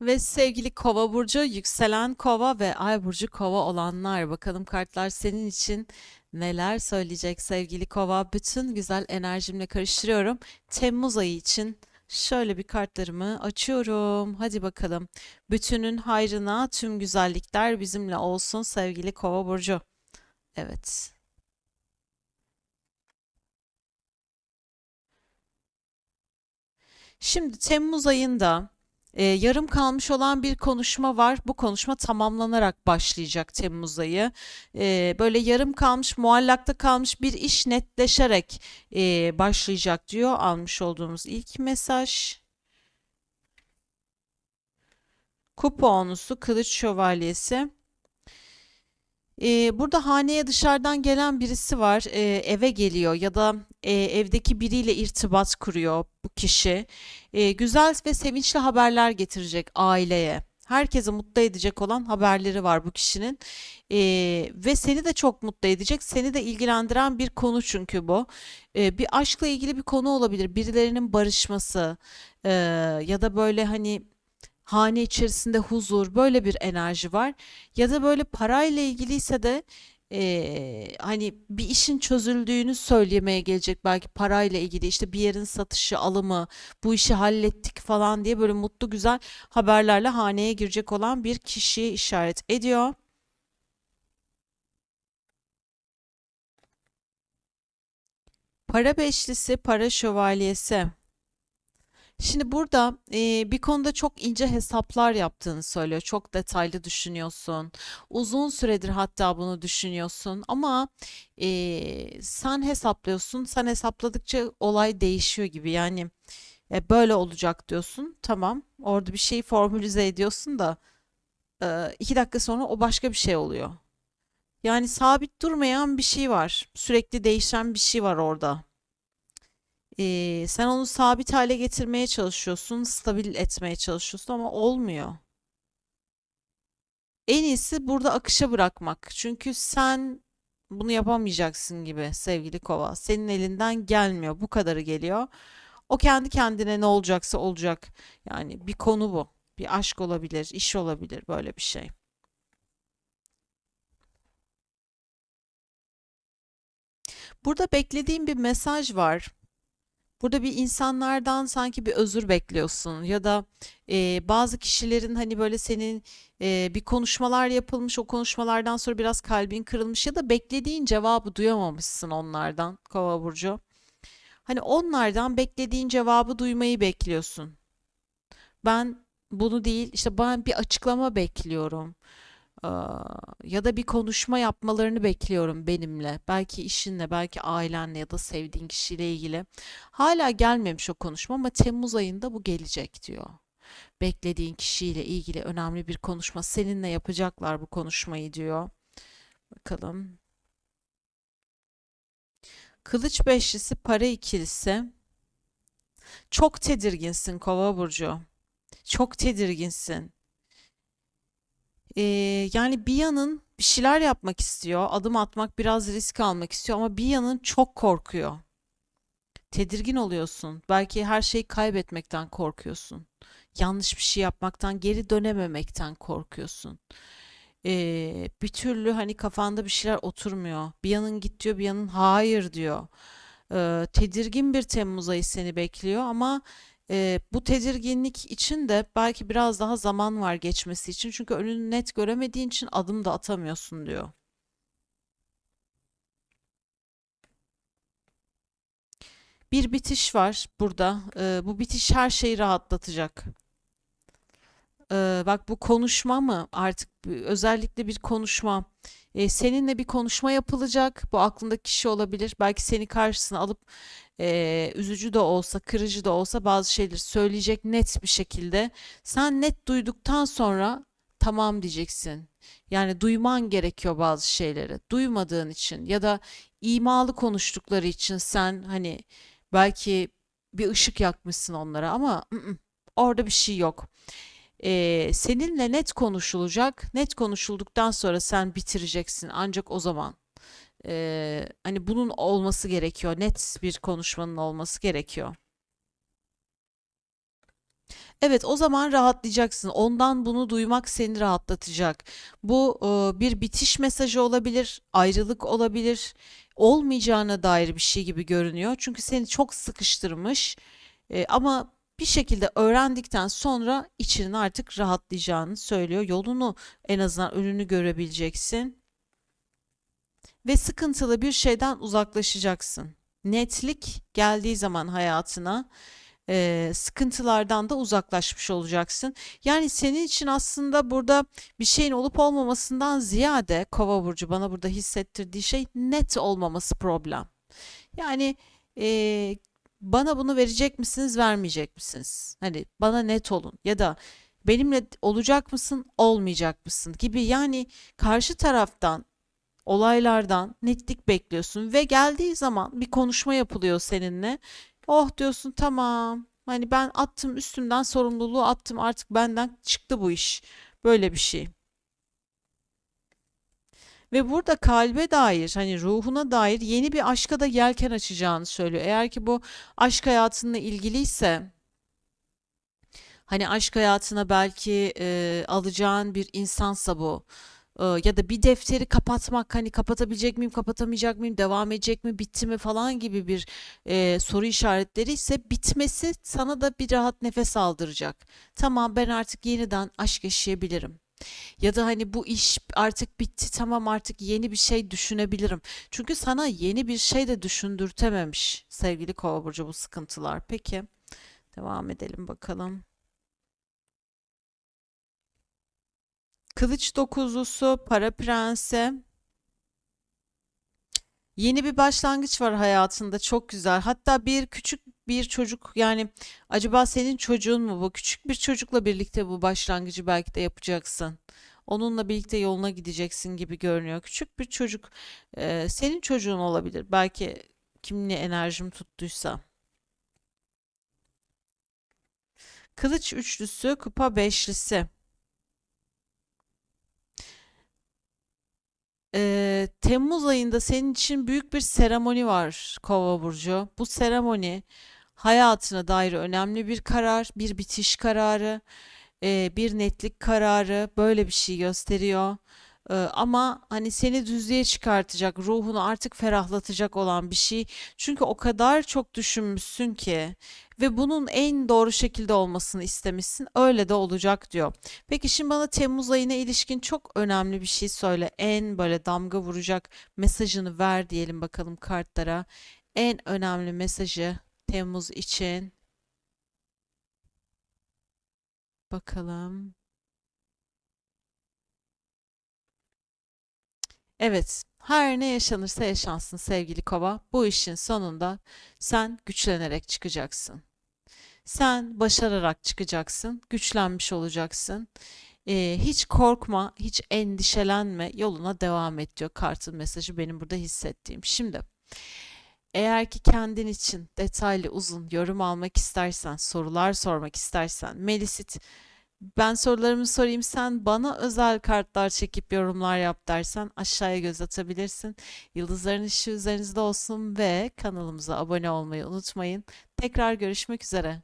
Ve sevgili Kova burcu, yükselen Kova ve Ay burcu Kova olanlar bakalım kartlar senin için neler söyleyecek sevgili Kova. Bütün güzel enerjimle karıştırıyorum. Temmuz ayı için şöyle bir kartlarımı açıyorum. Hadi bakalım. Bütünün hayrına tüm güzellikler bizimle olsun sevgili Kova burcu. Evet. Şimdi Temmuz ayında e, yarım kalmış olan bir konuşma var. Bu konuşma tamamlanarak başlayacak Temmuz ayı. E, böyle yarım kalmış, muallakta kalmış bir iş netleşerek e, başlayacak diyor almış olduğumuz ilk mesaj. Kupa onusu, kılıç şövalyesi. Ee, burada haneye dışarıdan gelen birisi var, ee, eve geliyor ya da e, evdeki biriyle irtibat kuruyor bu kişi. Ee, güzel ve sevinçli haberler getirecek aileye. Herkesi mutlu edecek olan haberleri var bu kişinin. Ee, ve seni de çok mutlu edecek, seni de ilgilendiren bir konu çünkü bu. Ee, bir aşkla ilgili bir konu olabilir, birilerinin barışması ee, ya da böyle hani hane içerisinde huzur, böyle bir enerji var. Ya da böyle parayla ilgiliyse de eee, hani bir işin çözüldüğünü söylemeye gelecek belki parayla ilgili işte bir yerin satışı, alımı, bu işi hallettik falan diye böyle mutlu güzel haberlerle haneye girecek olan bir kişiyi işaret ediyor. Para beşlisi, para şövalyesi. Şimdi burada e, bir konuda çok ince hesaplar yaptığını söylüyor. Çok detaylı düşünüyorsun. Uzun süredir hatta bunu düşünüyorsun ama e, sen hesaplıyorsun. Sen hesapladıkça olay değişiyor gibi. Yani e, böyle olacak diyorsun. Tamam. Orada bir şeyi formülize ediyorsun da e, iki dakika sonra o başka bir şey oluyor. Yani sabit durmayan bir şey var. Sürekli değişen bir şey var orada. Ee, sen onu sabit hale getirmeye çalışıyorsun, stabil etmeye çalışıyorsun ama olmuyor. En iyisi burada akışa bırakmak. Çünkü sen bunu yapamayacaksın gibi sevgili kova. Senin elinden gelmiyor. Bu kadarı geliyor. O kendi kendine ne olacaksa olacak. Yani bir konu bu. Bir aşk olabilir, iş olabilir, böyle bir şey. Burada beklediğim bir mesaj var. Burada bir insanlardan sanki bir özür bekliyorsun ya da e, bazı kişilerin hani böyle senin e, bir konuşmalar yapılmış o konuşmalardan sonra biraz kalbin kırılmış ya da beklediğin cevabı duyamamışsın onlardan Kova burcu. Hani onlardan beklediğin cevabı duymayı bekliyorsun. Ben bunu değil işte ben bir açıklama bekliyorum. Ya da bir konuşma yapmalarını bekliyorum benimle. Belki işinle, belki ailenle ya da sevdiğin kişiyle ilgili. Hala gelmemiş o konuşma ama Temmuz ayında bu gelecek diyor. Beklediğin kişiyle ilgili önemli bir konuşma. Seninle yapacaklar bu konuşmayı diyor. Bakalım. Kılıç beşlisi, para ikilisi. Çok tedirginsin Kova burcu. Çok tedirginsin. Ee, yani bir yanın bir şeyler yapmak istiyor, adım atmak, biraz risk almak istiyor ama bir yanın çok korkuyor. Tedirgin oluyorsun. Belki her şeyi kaybetmekten korkuyorsun. Yanlış bir şey yapmaktan, geri dönememekten korkuyorsun. Ee, bir türlü hani kafanda bir şeyler oturmuyor. Bir yanın git diyor, bir yanın hayır diyor. Ee, tedirgin bir Temmuz ayı seni bekliyor ama e, bu tedirginlik için de belki biraz daha zaman var geçmesi için. Çünkü önünü net göremediğin için adım da atamıyorsun diyor. Bir bitiş var burada. Ee, bu bitiş her şeyi rahatlatacak. Ee, bak bu konuşma mı artık özellikle bir konuşma. Ee, seninle bir konuşma yapılacak. Bu aklındaki kişi olabilir. Belki seni karşısına alıp e, üzücü de olsa, kırıcı da olsa bazı şeyleri söyleyecek net bir şekilde. Sen net duyduktan sonra tamam diyeceksin. Yani duyman gerekiyor bazı şeyleri. Duymadığın için ya da imalı konuştukları için sen hani belki bir ışık yakmışsın onlara ama ı -ı, orada bir şey yok. Ee, seninle net konuşulacak. Net konuşulduktan sonra sen bitireceksin. Ancak o zaman. Ee, hani bunun olması gerekiyor. Net bir konuşmanın olması gerekiyor. Evet, o zaman rahatlayacaksın. Ondan bunu duymak seni rahatlatacak. Bu e, bir bitiş mesajı olabilir, ayrılık olabilir, olmayacağına dair bir şey gibi görünüyor. Çünkü seni çok sıkıştırmış. E, ama bir şekilde öğrendikten sonra içinin artık rahatlayacağını söylüyor. Yolunu en azından önünü görebileceksin ve sıkıntılı bir şeyden uzaklaşacaksın. Netlik geldiği zaman hayatına e, sıkıntılardan da uzaklaşmış olacaksın. Yani senin için aslında burada bir şeyin olup olmamasından ziyade Kova burcu bana burada hissettirdiği şey net olmaması problem. Yani e, bana bunu verecek misiniz, vermeyecek misiniz? Hani bana net olun ya da benimle olacak mısın, olmayacak mısın gibi yani karşı taraftan olaylardan netlik bekliyorsun ve geldiği zaman bir konuşma yapılıyor seninle. Oh diyorsun tamam. Hani ben attım üstümden sorumluluğu attım artık benden çıktı bu iş. Böyle bir şey. Ve burada kalbe dair hani ruhuna dair yeni bir aşka da yelken açacağını söylüyor. Eğer ki bu aşk hayatınla ilgiliyse hani aşk hayatına belki e, alacağın bir insansa bu ya da bir defteri kapatmak hani kapatabilecek miyim kapatamayacak mıyım devam edecek mi bitti mi falan gibi bir e, soru işaretleri ise bitmesi sana da bir rahat nefes aldıracak. Tamam ben artık yeniden aşk yaşayabilirim. Ya da hani bu iş artık bitti tamam artık yeni bir şey düşünebilirim. Çünkü sana yeni bir şey de düşündürtememiş sevgili Kova burcu bu sıkıntılar. Peki devam edelim bakalım. Kılıç dokuzlusu, para prensi. Yeni bir başlangıç var hayatında çok güzel. Hatta bir küçük bir çocuk yani acaba senin çocuğun mu bu? Küçük bir çocukla birlikte bu başlangıcı belki de yapacaksın. Onunla birlikte yoluna gideceksin gibi görünüyor. Küçük bir çocuk e, senin çocuğun olabilir. Belki kimle enerjim tuttuysa. Kılıç üçlüsü, kupa beşlisi. Ee, Temmuz ayında senin için büyük bir seremoni var Kova burcu. Bu seremoni hayatına dair önemli bir karar, bir bitiş kararı, e, bir netlik kararı böyle bir şey gösteriyor. Ee, ama hani seni düzlüğe çıkartacak, ruhunu artık ferahlatacak olan bir şey. Çünkü o kadar çok düşünmüşsün ki ve bunun en doğru şekilde olmasını istemişsin. Öyle de olacak diyor. Peki şimdi bana Temmuz ayına ilişkin çok önemli bir şey söyle. En böyle damga vuracak mesajını ver diyelim bakalım kartlara. En önemli mesajı Temmuz için. Bakalım. Evet, her ne yaşanırsa yaşansın sevgili kova. Bu işin sonunda sen güçlenerek çıkacaksın. Sen başararak çıkacaksın, güçlenmiş olacaksın. Ee, hiç korkma, hiç endişelenme, yoluna devam et diyor kartın mesajı benim burada hissettiğim. Şimdi eğer ki kendin için detaylı uzun yorum almak istersen, sorular sormak istersen, Melisit ben sorularımı sorayım sen bana özel kartlar çekip yorumlar yap dersen aşağıya göz atabilirsin. Yıldızların ışığı üzerinizde olsun ve kanalımıza abone olmayı unutmayın. Tekrar görüşmek üzere.